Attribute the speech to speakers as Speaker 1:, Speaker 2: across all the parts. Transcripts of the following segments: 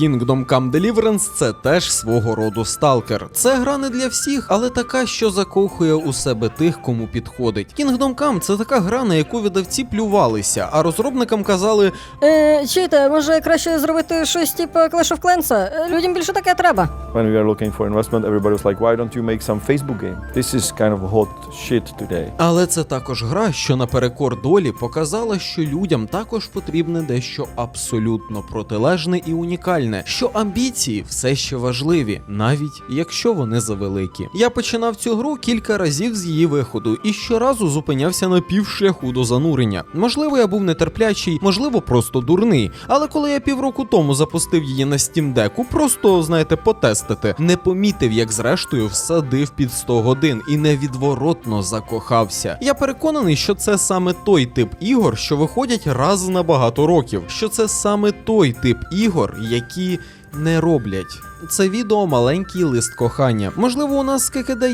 Speaker 1: Kingdom Come Deliverance це теж свого роду сталкер. Це гра не для всіх, але така, що закохує у себе тих, кому підходить. Kingdom Come це така гра, на яку видавці плювалися, а розробникам казали:
Speaker 2: Е, чуєте, може краще зробити щось типу Clash of Clans? Е, Людям більше таке треба.
Speaker 3: When we are looking for investment, everybody was like, why don't you make some Facebook game? This is kind of hot shit today.
Speaker 1: Але це також гра, що наперекор долі показала, що людям також потрібне дещо абсолютно протилежне і унікальне, що амбіції все ще важливі, навіть якщо вони завеликі. Я починав цю гру кілька разів з її виходу і щоразу зупинявся на півшляху до занурення. Можливо, я був нетерплячий, можливо, просто дурний. Але коли я півроку тому запустив її на Steam Deck, просто знаєте, потестити, не помітив, як зрештою всадив під 100 годин і невідворотно закохався. Я переконаний, що це саме той тип ігор, що виходять раз на багато років. Що це саме той тип ігор, які не роблять. Це відео маленький лист кохання. Можливо, у нас з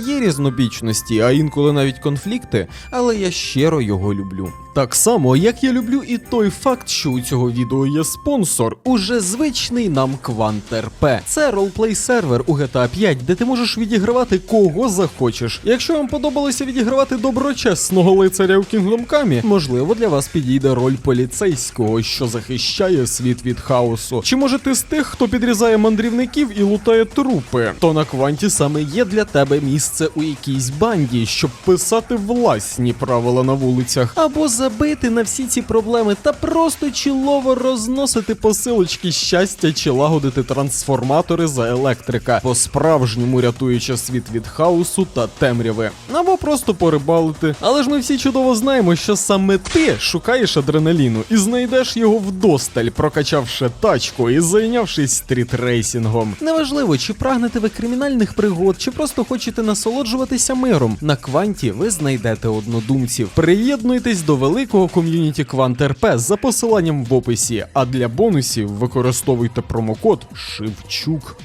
Speaker 1: є різнобічності, а інколи навіть конфлікти, але я щиро його люблю. Так само, як я люблю і той факт, що у цього відео є спонсор, уже звичний нам Квант.РП. Це ролплей сервер у GTA 5, де ти можеш відігравати кого захочеш. Якщо вам подобалося відігравати доброчесного лицаря у Kingdom Come, можливо, для вас підійде роль поліцейського, що захищає світ від хаосу. Чи може ти з тих, хто підрізає мандрівників і лутає трупи? То на кванті саме є для тебе місце у якійсь банді, щоб писати власні правила на вулицях, або забити на всі ці проблеми та просто чілово розносити посилочки щастя чи лагодити трансформатори за електрика, по-справжньому рятуючи світ від хаосу та темряви, або просто порибалити. Але ж ми всі чудово знаємо, що саме ти шукаєш адреналіну і знайдеш його вдосталь, прокачавши тачку і зайнявшись стрітрейсінгом. Неважливо, чи прагнете ви кримінальних пригод, чи просто хочете насолоджуватися миром. На кванті ви знайдете однодумців. Приєднуйтесь до великого ком'юніті Квант за посиланням в описі. А для бонусів використовуйте промокод Шевчук.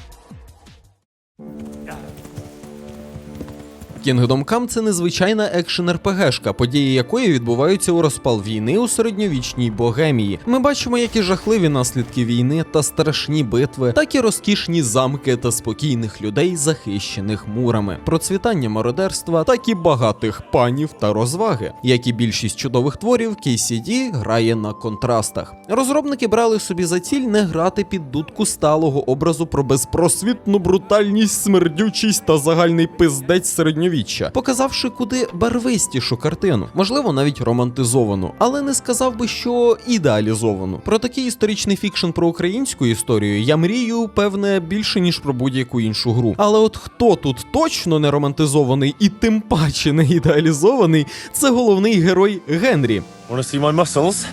Speaker 1: Kingdom Come – це незвичайна екшен РПГшка, події якої відбуваються у розпал війни у середньовічній богемії. Ми бачимо як і жахливі наслідки війни та страшні битви, так і розкішні замки та спокійних людей, захищених мурами, процвітання мародерства, так і багатих панів та розваги. Як і більшість чудових творів, KCD грає на контрастах. Розробники брали собі за ціль не грати під дудку сталого образу про безпросвітну брутальність, смердючість та загальний пиздець середньовіччя, показавши куди барвистішу картину, можливо, навіть романтизовану, але не сказав би, що ідеалізовану. Про такий історичний фікшн про українську історію я мрію, певне, більше ніж про будь-яку іншу гру. Але от хто тут точно не романтизований і тим паче не ідеалізований, це головний герой Генрі.
Speaker 4: Want to see my muscles?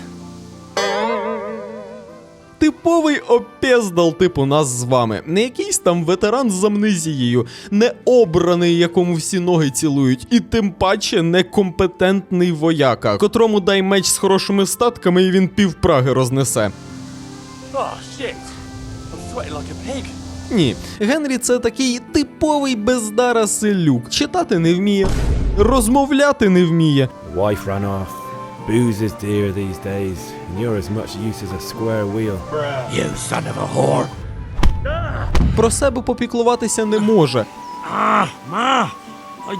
Speaker 1: Типовий опездал типу нас з вами. Не якийсь там ветеран з амнезією, не обраний, якому всі ноги цілують, і тим паче некомпетентний вояка, котрому дай меч з хорошими статками, і він пів Праги рознесе.
Speaker 4: Oh, shit. I'm like a pig.
Speaker 1: Ні, Генрі це такий типовий бездара селюк. Читати не вміє, розмовляти не вміє.
Speaker 5: Wife ran off. Booze is dear these days, and you're as much use as a square wheel.
Speaker 4: You son of a whore.
Speaker 1: Про себе попіклуватися не може.
Speaker 4: Ah, ma. I,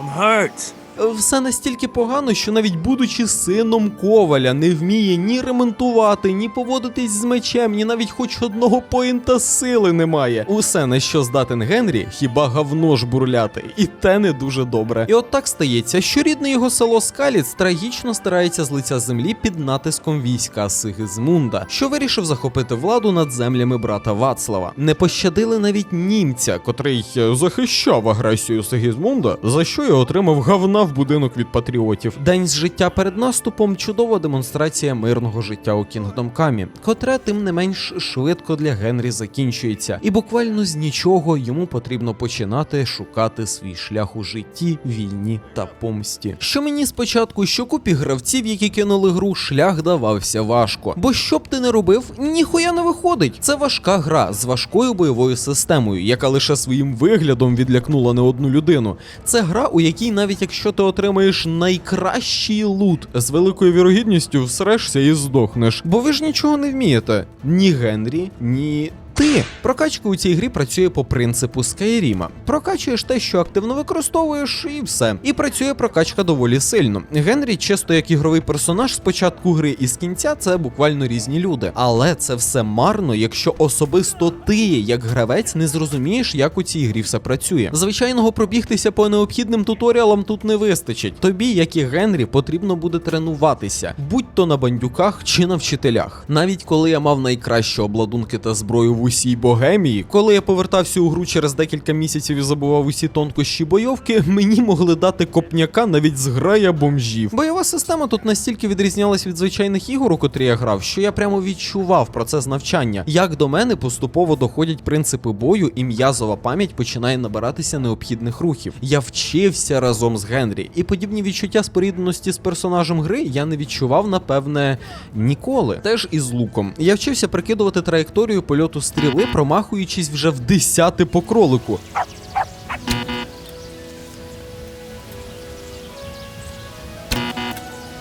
Speaker 4: I'm hurt.
Speaker 1: Все настільки погано, що навіть будучи сином коваля, не вміє ні ремонтувати, ні поводитись з мечем, ні навіть хоч одного поінта сили немає. Усе на що здатен Генрі, хіба гавно ж бурляти, і те не дуже добре. І от так стається, що рідне його село Скаліц трагічно старається з лиця землі під натиском війська Сигизмунда, що вирішив захопити владу над землями брата Вацлава. Не пощадили навіть німця, котрий е, захищав агресію Сигізмунда, за що й отримав говна в будинок від патріотів. День з життя перед наступом чудова демонстрація мирного життя у Кінгдом Камі, котре тим не менш швидко для Генрі закінчується, і буквально з нічого йому потрібно починати шукати свій шлях у житті, війні та помсті. Що мені спочатку, що купі гравців, які кинули гру, шлях давався важко. Бо що б ти не робив, ніхуя не виходить. Це важка гра з важкою бойовою системою, яка лише своїм виглядом відлякнула не одну людину. Це гра, у якій навіть якщо ти отримаєш найкращий лут. З великою вірогідністю всрешся і здохнеш. Бо ви ж нічого не вмієте. Ні Генрі, ні. Ти прокачка у цій грі працює по принципу Скайріма. Прокачуєш те, що активно використовуєш, і все. І працює прокачка доволі сильно. Генрі, чисто як ігровий персонаж з початку гри і з кінця, це буквально різні люди. Але це все марно, якщо особисто ти, як гравець, не зрозумієш, як у цій грі все працює. Звичайного пробігтися по необхідним туторіалам тут не вистачить. Тобі, як і Генрі, потрібно буде тренуватися, будь то на бандюках чи на вчителях. Навіть коли я мав найкращі обладунки та зброю в усій богемії, коли я повертався у гру через декілька місяців і забував усі тонкощі бойовки, мені могли дати копняка навіть зграя бомжів. Бойова система тут настільки відрізнялась від звичайних ігор, у котрі я грав, що я прямо відчував процес навчання, як до мене поступово доходять принципи бою, і м'язова пам'ять починає набиратися необхідних рухів. Я вчився разом з Генрі, і подібні відчуття спорідненості з персонажем гри я не відчував, напевне, ніколи. Теж із луком. Я вчився прикидувати траєкторію польоту стріли, промахуючись вже в десяти по кролику.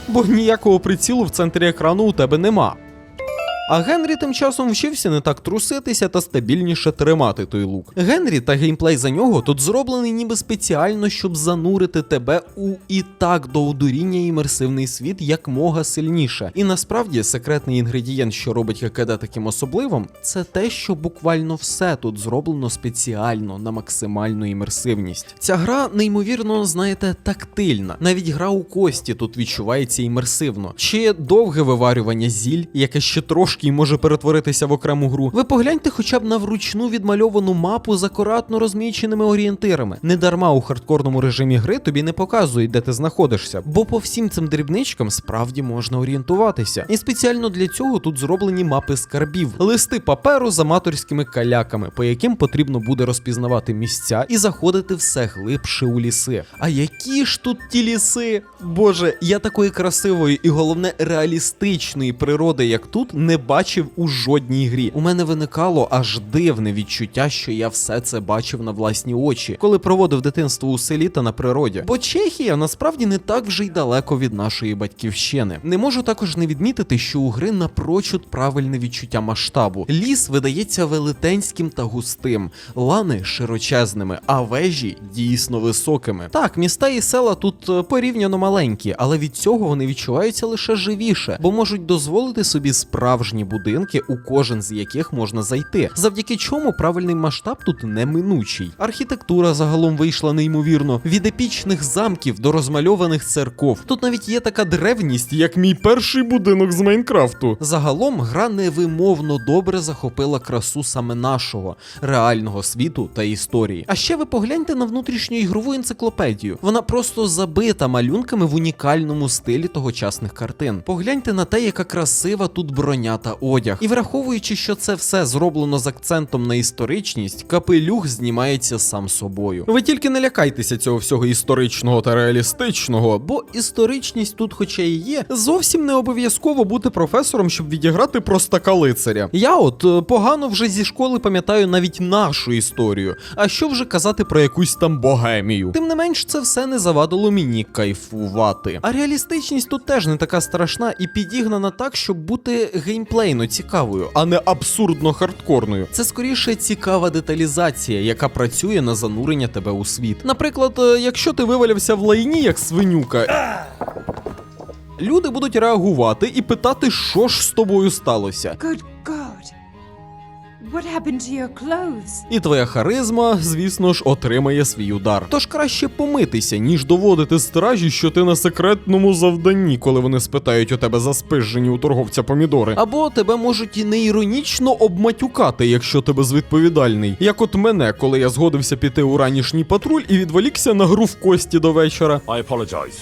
Speaker 1: Бо ніякого прицілу в центрі екрану у тебе нема. А Генрі тим часом вчився не так труситися та стабільніше тримати той лук. Генрі та геймплей за нього тут зроблений ніби спеціально, щоб занурити тебе у і так до одуріння імерсивний світ якмога сильніше. І насправді секретний інгредієнт, що робить ККД таким особливим, це те, що буквально все тут зроблено спеціально на максимальну імерсивність. Ця гра неймовірно, знаєте, тактильна. Навіть гра у кості тут відчувається імерсивно. Чи довге виварювання зіль, яке ще трошки й може перетворитися в окрему гру. Ви погляньте хоча б на вручну відмальовану мапу з акуратно розміченими орієнтирами. Недарма у хардкорному режимі гри тобі не показують, де ти знаходишся, бо по всім цим дрібничкам справді можна орієнтуватися. І спеціально для цього тут зроблені мапи скарбів, листи паперу з аматорськими каляками, по яким потрібно буде розпізнавати місця і заходити все глибше у ліси. А які ж тут ті ліси? Боже, я такої красивої і головне реалістичної природи, як тут, не бачив у жодній грі. У мене виникало аж дивне відчуття, що я все це бачив на власні очі, коли проводив дитинство у селі та на природі. Бо Чехія насправді не так вже й далеко від нашої батьківщини. Не можу також не відмітити, що у гри напрочуд правильне відчуття масштабу. Ліс видається велетенським та густим, лани широчезними, а вежі дійсно високими. Так, міста і села тут е, порівняно маленькі, але від цього вони відчуваються лише живіше, бо можуть дозволити собі справжні будинки, у кожен з яких можна зайти. Завдяки чому правильний масштаб тут неминучий. Архітектура загалом вийшла неймовірно. Від епічних замків до розмальованих церков. Тут навіть є така древність, як мій перший будинок з Майнкрафту. Загалом гра невимовно добре захопила красу саме нашого реального світу та історії. А ще ви погляньте на внутрішню ігрову енциклопедію. Вона просто забита малюнками в унікальному стилі тогочасних картин. Погляньте на те, яка красива тут броня та одяг. І враховуючи, що це все зроблено з акцентом на історичність, капелюх знімається сам собою. Ви тільки не лякайтеся цього всього історичного та реалістичного, бо історичність тут, хоча і є, зовсім не обов'язково бути професором, щоб відіграти простака лицаря. Я от е, погано вже зі школи пам'ятаю навіть нашу історію. А що вже казати про якусь там богемію? Тим не менш, це все не завадило мені кайфувати. А реалістичність тут теж не така страшна і підігнана так, щоб бути геймплейно цікавою, а не абсурдно хардкорною. Це скоріше цікава деталізація, яка працює на занурення тебе у світ. Наприклад, е, якщо ти вивалявся в лайні як свинюка. Люди будуть реагувати і питати, що ж з тобою сталося.
Speaker 6: What happened to your clothes?
Speaker 1: І твоя харизма, звісно ж, отримає свій удар. Тож краще помитися, ніж доводити стражі, що ти на секретному завданні, коли вони спитають у тебе за спижжені у торговця помідори. Або тебе можуть і не іронічно обматюкати, якщо ти безвідповідальний. Як от мене, коли я згодився піти у ранішній патруль і відволікся на гру в кості до вечора.
Speaker 4: I apologise.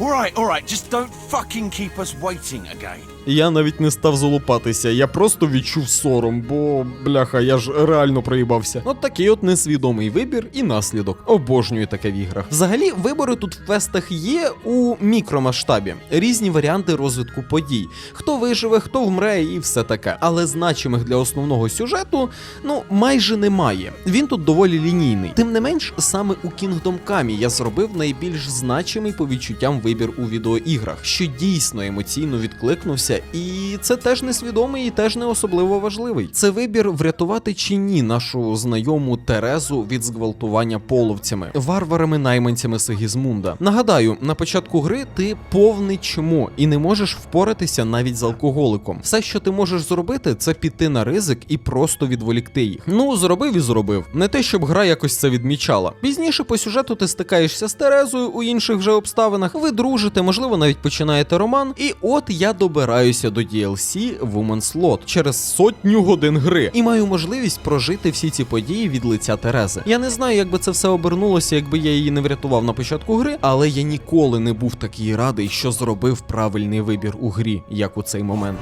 Speaker 7: All right, all right, just don't fucking keep us waiting again.
Speaker 1: Я навіть не став залупатися, я просто відчув сором, бо бляха, я ж реально проїбався. От такий от несвідомий вибір і наслідок. Обожнюю таке в іграх. Взагалі, вибори тут в квестах є у мікромасштабі, різні варіанти розвитку подій. Хто виживе, хто вмре і все таке. Але значимих для основного сюжету ну майже немає. Він тут доволі лінійний. Тим не менш, саме у Kingdom Come я зробив найбільш значимий по відчуттям вибір у відеоіграх, що дійсно емоційно відкликнувся, і це теж несвідомий і теж не особливо важливий. Це вибір врятувати чи ні нашу знайому Терезу від зґвалтування половцями, варварами-найманцями Сигізмунда. Нагадаю, на початку гри ти повний чмо і не можеш впоратися навіть з алкоголиком. Все, що ти можеш зробити, це піти на ризик і просто відволікти їх. Ну, зробив і зробив. Не те, щоб гра якось це відмічала. Пізніше по сюжету ти стикаєшся з Терезою у інших вже обставинах. Ви дружите, можливо, навіть починаєте роман. І от я добираюся до DLC Woman's Lot через сотню годин гри і маю можливість прожити всі ці події від лиця Терези. Я не знаю, як би це все обернулося, якби я її не врятував на початку гри, але я ніколи не був такий радий, що зробив правильний вибір у грі, як у цей момент.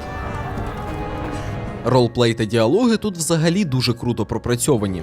Speaker 1: Ролплей та діалоги тут взагалі дуже круто пропрацьовані.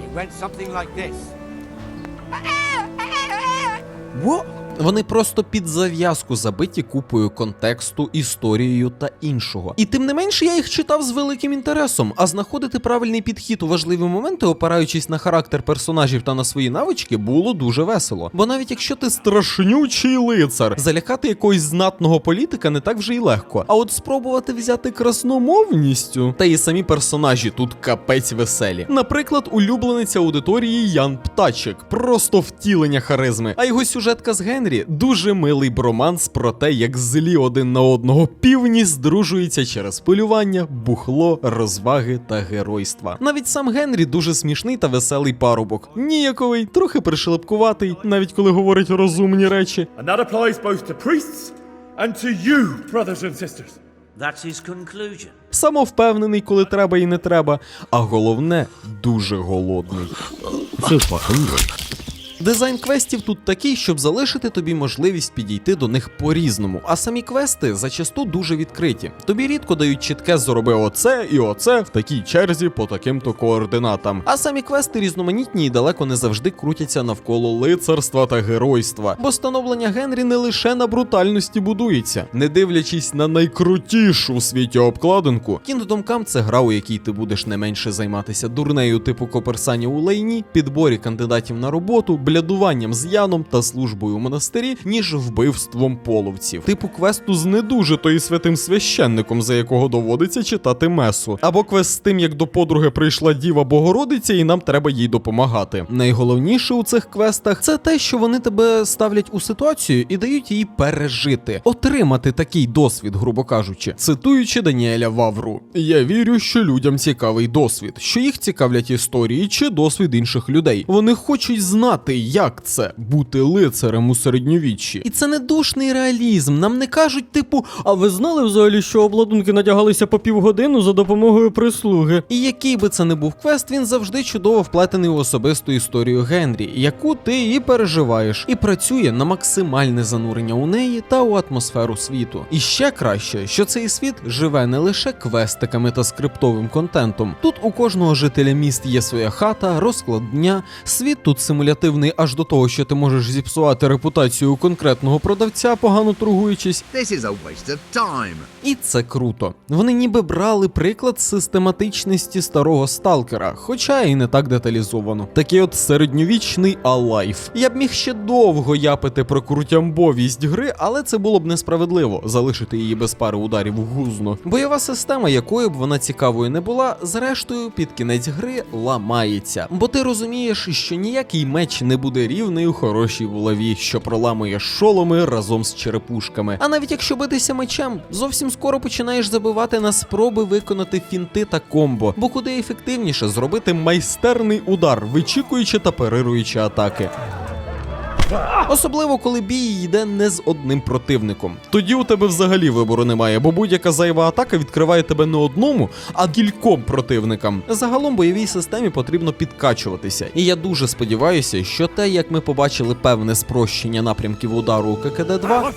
Speaker 4: It
Speaker 1: Вони просто під зав'язку забиті купою контексту, історією та іншого. І тим не менше я їх читав з великим інтересом, а знаходити правильний підхід у важливі моменти, опираючись на характер персонажів та на свої навички, було дуже весело. Бо навіть якщо ти страшнючий лицар, залякати якогось знатного політика не так вже й легко. А от спробувати взяти красномовністю, та і самі персонажі тут капець веселі. Наприклад, улюблениця аудиторії Ян Птачик, просто втілення харизми. А його сюжетка з Генрі дуже милий броманс про те, як злі один на одного півні здружуються через полювання, бухло, розваги та геройства. Навіть сам Генрі дуже смішний та веселий парубок. Ніяковий, трохи пришлепкуватий, навіть коли говорить розумні речі.
Speaker 4: And that applies both to priests and to you, brothers and sisters.
Speaker 7: That's his conclusion.
Speaker 1: Самовпевнений, коли треба і не треба, а головне дуже голодний. Дизайн квестів тут такий, щоб залишити тобі можливість підійти до них по-різному. А самі квести зачасту дуже відкриті. Тобі рідко дають чітке зроби оце і оце в такій черзі по таким-то координатам. А самі квести різноманітні і далеко не завжди крутяться навколо лицарства та геройства. Бо становлення Генрі не лише на брутальності будується, не дивлячись на найкрутішу у світі обкладинку. Come – це гра, у якій ти будеш не менше займатися дурнею типу коперсання у лайні, підборі кандидатів на роботу, блядуванням з Яном та службою у монастирі, ніж вбивством половців. Типу квесту з недужито і святим священником, за якого доводиться читати месу, або квест з тим, як до подруги прийшла діва Богородиця, і нам треба їй допомагати. Найголовніше у цих квестах це те, що вони тебе ставлять у ситуацію і дають її пережити, отримати такий досвід, грубо кажучи, цитуючи Даніеля Вавру. Я вірю, що людям цікавий досвід, що їх цікавлять історії чи досвід інших людей. Вони хочуть знати, як це бути лицарем у середньовіччі. І це не душний реалізм. Нам не кажуть, типу,
Speaker 2: А ви знали взагалі, що обладунки надягалися по півгодину за допомогою прислуги?
Speaker 1: І який би це не був квест, він завжди чудово вплетений у особисту історію Генрі, яку ти і переживаєш, і працює на максимальне занурення у неї та у атмосферу світу. І ще краще, що цей світ живе не лише квестиками та скриптовим контентом. Тут у кожного жителя міст є своя хата, розклад дня. Світ тут симулятивний аж до того, що ти можеш зіпсувати репутацію конкретного продавця, погано торгуючись.
Speaker 8: This is a waste of time.
Speaker 1: І це круто. Вони ніби брали приклад систематичності старого сталкера, хоча і не так деталізовано. Такий от середньовічний алайф. Я б міг ще довго япити про крутямбовість гри, але це було б несправедливо залишити її без пари ударів гузно. Бойова система, якою б вона цікавою не була, зрештою під кінець гри ламається. Бо ти розумієш, що ніякий меч не буде рівний у хорошій булаві, що проламує шоломи разом з черепушками. А навіть якщо битися мечем, зовсім скоро починаєш забивати на спроби виконати фінти та комбо, бо куди ефективніше зробити майстерний удар, вичікуючи та перируючи атаки. Особливо, коли бій йде не з одним противником. Тоді у тебе взагалі вибору немає, бо будь-яка зайва атака відкриває тебе не одному, а кільком противникам. Загалом бойовій системі потрібно підкачуватися. І я дуже сподіваюся, що те, як ми побачили певне спрощення напрямків удару у ККД 2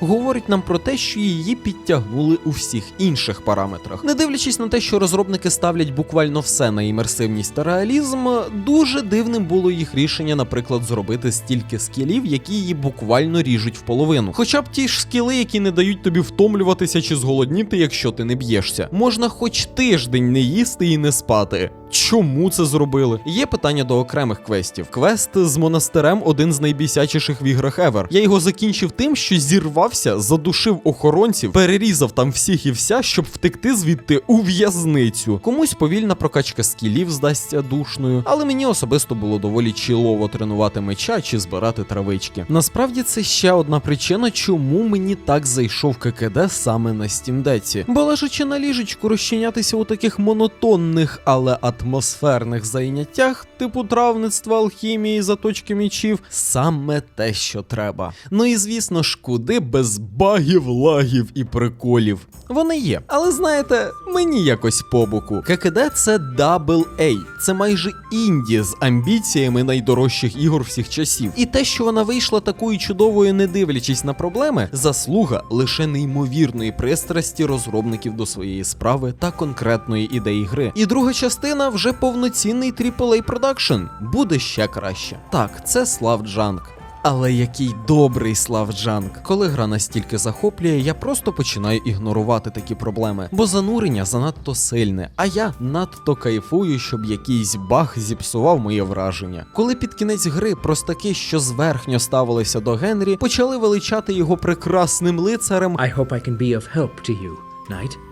Speaker 1: говорить нам про те, що її підтягнули у всіх інших параметрах. Не дивлячись на те, що розробники ставлять буквально все на імерсивність та реалізм, дуже дивним було їх рішення, наприклад, зробити стільки скілів, які її буквально ріжуть в половину. Хоча б ті ж скіли, які не дають тобі втомлюватися чи зголодніти, якщо ти не б'єшся. Можна хоч тиждень не їсти і не спати. Чому це зробили? Є питання до окремих квестів. Квест з монастирем один з найбісячіших в іграх ever. Я його закінчив тим, що зірвався, задушив охоронців, перерізав там всіх і вся, щоб втекти звідти у в'язницю. Комусь повільна прокачка скілів здасться душною, але мені особисто було доволі чілово тренувати меча чи збирати травички. Насправді це ще одна причина, чому мені так зайшов ККД саме на стімдеці. Бо лежачи на ліжечку, розчинятися у таких монотонних, але атмосферних зайняттях, типу травництва, алхімії, заточки мічів, саме те, що треба. Ну і звісно ж, куди без багів, лагів і приколів. Вони є, але знаєте, мені якось по боку. ККД це Double A. це майже інді з амбіціями найдорожчих ігор всіх часів. І те, що вона вийшла такою чудовою, не дивлячись на проблеми, заслуга лише неймовірної пристрасті розробників до своєї справи та конкретної ідеї гри. І друга частина вже повноцінний AAA продакшн. Буде ще краще. Так, це Славджанк. Але який добрий Славджанк. Коли гра настільки захоплює, я просто починаю ігнорувати такі проблеми, бо занурення занадто сильне, а я надто кайфую, щоб якийсь баг зіпсував моє враження. Коли під кінець гри простаки, що зверхньо ставилися до Генрі, почали величати його прекрасним лицарем,
Speaker 9: I hope I can be of help to you.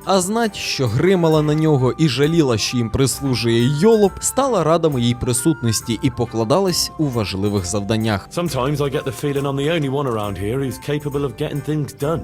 Speaker 1: А знать, що гримала на нього і жаліла, що їм прислужує йолоп, стала рада моїй присутності і покладалась у важливих завданнях.
Speaker 5: Sometimes I get the feeling I'm the only one around here who's capable of getting things done.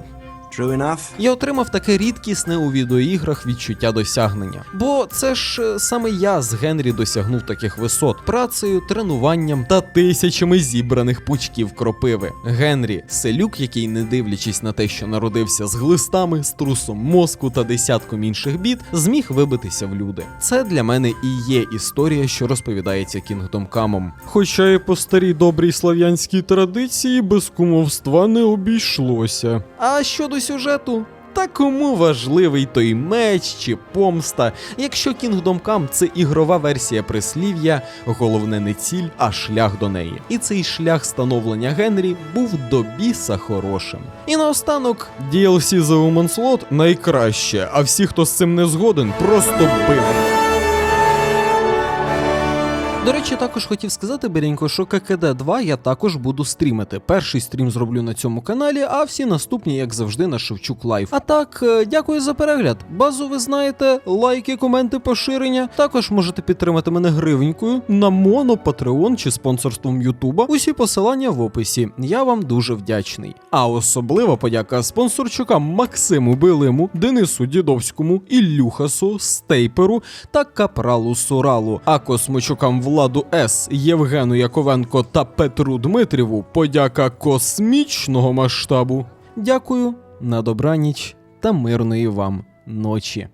Speaker 4: True enough.
Speaker 1: Я отримав таке рідкісне у відеоіграх відчуття досягнення. Бо це ж е, саме я з Генрі досягнув таких висот працею, тренуванням та тисячами зібраних пучків кропиви. Генрі селюк, який, не дивлячись на те, що народився з глистами, струсом мозку та десятком інших бід, зміг вибитися в люди. Це для мене і є історія, що розповідається Kingdom Come. Хоча і по старій добрій слав'янській традиції без кумовства не обійшлося. А щодо сюжету. Та кому важливий той меч чи помста, якщо Kingdom Come – це ігрова версія прислів'я, головне не ціль, а шлях до неї. І цей шлях становлення Генрі був до біса хорошим. І наостанок DLC за Woman's Lot найкраще, а всі, хто з цим не згоден, просто бив. До речі, також хотів сказати, Беренько, що ККД 2 я також буду стрімити. Перший стрім зроблю на цьому каналі, а всі наступні, як завжди, на Шевчук Лайв. А так, е, дякую за перегляд. Базу ви знаєте, лайки, коменти, поширення. Також можете підтримати мене гривенькою на Моно, Патреон чи спонсорством Ютуба. Усі посилання в описі. Я вам дуже вдячний. А особлива подяка спонсорчукам Максиму Билиму, Денису Дідовському, Ілюхасу, Стейперу та Капралу Суралу, а космочукам Владу С, Євгену Яковенко та Петру Дмитріву подяка космічного масштабу. Дякую, на добраніч та мирної вам ночі.